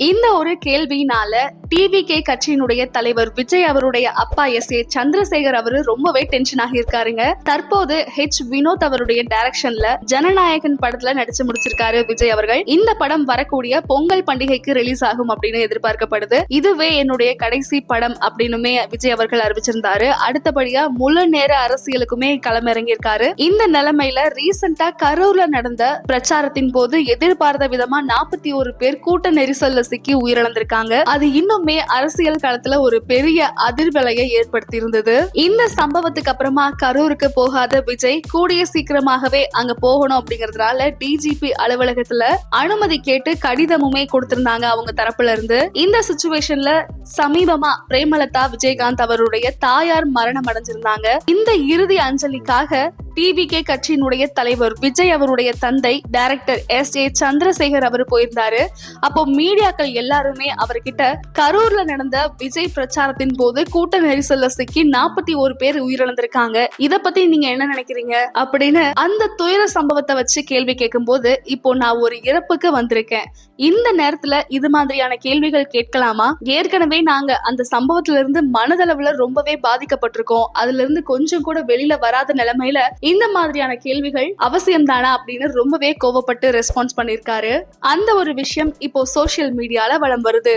இந்த ஒரு கேள்வியினால டிவிகே கட்சியினுடைய தலைவர் விஜய் அவருடைய அப்பா எஸ் ஏ சந்திரசேகர் அவரு ரொம்பவே டென்ஷன் ஆகி இருக்காருங்க தற்போது ஹெச் வினோத் அவருடைய டைரக்ஷன்ல ஜனநாயகன் படத்துல நடிச்சு முடிச்சிருக்காரு விஜய் அவர்கள். இந்த படம் வரக்கூடிய பொங்கல் பண்டிகைக்கு ரிலீஸ் ஆகும் அப்படின்னு எதிர்பார்க்கப்படுது. இதுவே என்னுடைய கடைசி படம் அப்படின்னுமே விஜய் அவர்கள் அறிவிச்சிருந்தாரு. அடுத்தபடியா முழு நேர அரசியலுக்குமே களமிறங்கியிருக்காரு. இந்த நிலைமையில ரீசெண்டா கரூர்ல நடந்த பிரச்சாரத்தின் போது எதிர்பார்த்த விதமா நாற்பத்தி ஒரு பேர் கூட்ட நெரிசல்ல சிக்கி உயிரிழந்திருக்காங்க. அது இன்னும் அரசியல் களத்துல ஒரு பெரிய அதிர்வலையை ஏற்படுத்தி இருந்தது இந்த சம்பவத்துக்கு அப்புறமா கரூருக்கு போகாத விஜய் கூடிய சீக்கிரமாகவே அங்க போகணும் அப்படிங்கறதுனால டிஜிபி அலுவலகத்துல அனுமதி கேட்டு கடிதமுமே கொடுத்திருந்தாங்க அவங்க தரப்புல இருந்து. இந்த சுச்சுவேஷன்ல சமீபமா பிரேமலதா விஜயகாந்த் அவருடைய தாயார் மரணம் அடைஞ்சிருந்தாங்க. இந்த இறுதி அஞ்சலிக்காக டிவிகே கட்சியினுடைய தலைவர் விஜய் அவருடைய தந்தை டைரக்டர் எஸ் ஏ சந்திரசேகர் அவர் போயிருந்தாரு. அப்போ மீடியாக்கள் எல்லாருமே அவர்கிட்ட கரூர்ல நடந்த விஜய் பிரச்சாரத்தின் போது கூட்ட நெரிசல்ல சிக்கி நாற்பத்தி ஒரு பேர் உயிரிழந்திருக்காங்க. இத பத்தி நீங்க என்ன நினைக்கிறீங்க? அப்படின்னு அந்த துயர சம்பவத்தை வச்சு கேள்வி கேட்கும்போது இப்போ நான் ஒரு இறப்புக்கு வந்திருக்கேன். இந்த நேரத்துல இது மாதிரியான கேள்விகள் கேட்கலாமா? ஏற்கனவே நாங்க அந்த சம்பவத்துல இருந்து மனதளவுல ரொம்பவே பாதிக்கப்பட்டிருக்கோம். அதுல இருந்து கொஞ்சம் கூட வெளியில வராத நிலைமையில இந்த மாதிரியான கேள்விகள் அவசியம் தானா அப்படின்னு ரொம்பவே கோவப்பட்டு ரெஸ்பான்ஸ் பண்ணிருக்காரு அந்த ஒரு விஷயம் இப்போ சோசியல் மீடியால வளம் வருது.